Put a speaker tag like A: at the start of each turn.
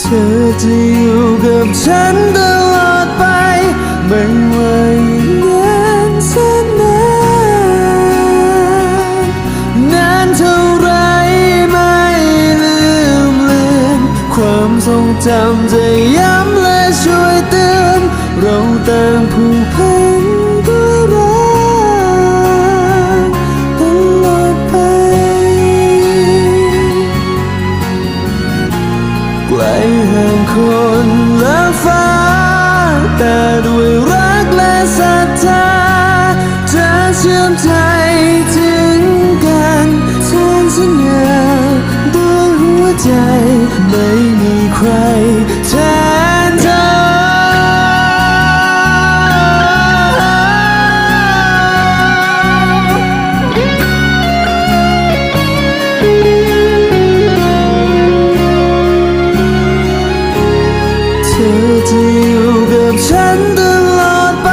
A: เธอจะอยู่กับฉันตลอดไป ไม่ว่าอีกนานแสนนานนานเท่าไรไม่ลืมเลือนความทรงจำจะย้ำและช่วยเตือนเราต่างผูกพัน ไกลห่างคนและฟ้า แต่ด้วยรักและศรัทธาจะเชื่อมใจถึงกันแทนสัญญาด้วยหัวใจไม่มีใคร จะอยู่กับฉันตลอดไป